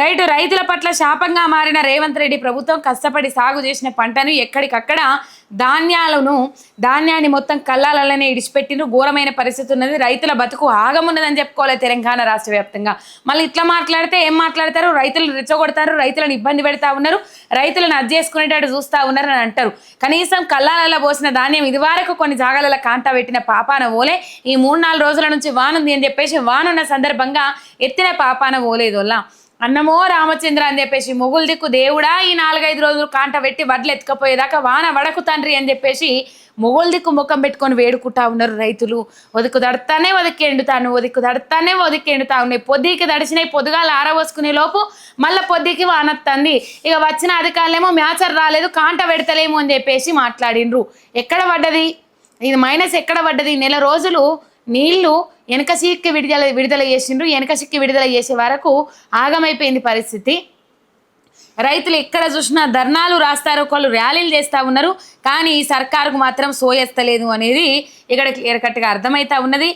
రైతు రైతుల పట్ల శాపంగా మారిన రేవంత్ రెడ్డి ప్రభుత్వం కష్టపడి సాగు చేసిన పంటను ఎక్కడికక్కడ ధాన్యాలను ధాన్యాన్ని మొత్తం కల్లాలనే ఇడిచిపెట్టిన ఘోరమైన పరిస్థితి ఉన్నది. రైతుల బతుకు ఆగమున్నదని చెప్పుకోవాలి తెలంగాణ రాష్ట్ర వ్యాప్తంగా. మళ్ళీ ఇట్లా మాట్లాడితే ఏం మాట్లాడతారు? రైతులు రెచ్చగొడతారు రైతులను ఇబ్బంది పెడతా ఉన్నారు రైతులను అది చేసుకునేటట్టు చూస్తా ఉన్నారు అని అంటారు. కనీసం కల్లాలలో పోసిన ధాన్యం ఇదివరకు కొన్ని జాగాలలో కాంటా పెట్టిన పాపాన ఓలే. ఈ మూడు నాలుగు రోజుల నుంచి వానుంది అని చెప్పేసి వానున్న సందర్భంగా ఎత్తిన పాపాన ఓలేదు అన్నమో రామచంద్ర అని చెప్పేసి మొగులు దిక్కు దేవుడా ఈ నాలుగైదు రోజులు కాంట పెట్టి వడ్లు ఎత్తుకపోయేదాకా వాన వడకు తండ్రి అని చెప్పేసి మొగులు దిక్కు ముఖం పెట్టుకొని వేడుకుంటా ఉన్నారు రైతులు. ఒదుకు దడతానే ఒదికి ఎండుతాను ఒదికు దడతానే ఒదికి ఎండుతా ఉన్నాయి పొద్దుకి దడిచినాయి పొద్దుగాలు ఆరవోసుకునే లోపు మళ్ళీ పొద్దుకి వానత్తంది ఇక వచ్చిన అధికారులేమో మ్యాచర్ రాలేదు కాంట పెడతలేము అని చెప్పేసి మాట్లాడిండ్రు. ఎక్కడ పడ్డది? ఇది మైనస్ ఎక్కడ పడ్డది? నెల రోజులు నీళ్ళు వెనక సిక్కి విడుదల విడుదల చేసిండ్రు వెనక సిక్కి విడుదల చేసే వరకు ఆగమైపోయింది పరిస్థితి. రైతులు ఎక్కడ చూసినా ధర్నాలు రాస్తారు ఒకళ్ళు ర్యాలీలు చేస్తూ ఉన్నారు కానీ ఈ సర్కారుకు మాత్రం సోయెత్తలేదు అనేది ఇక్కడ క్లియర్ కట్గా అర్థమవుతా ఉన్నది.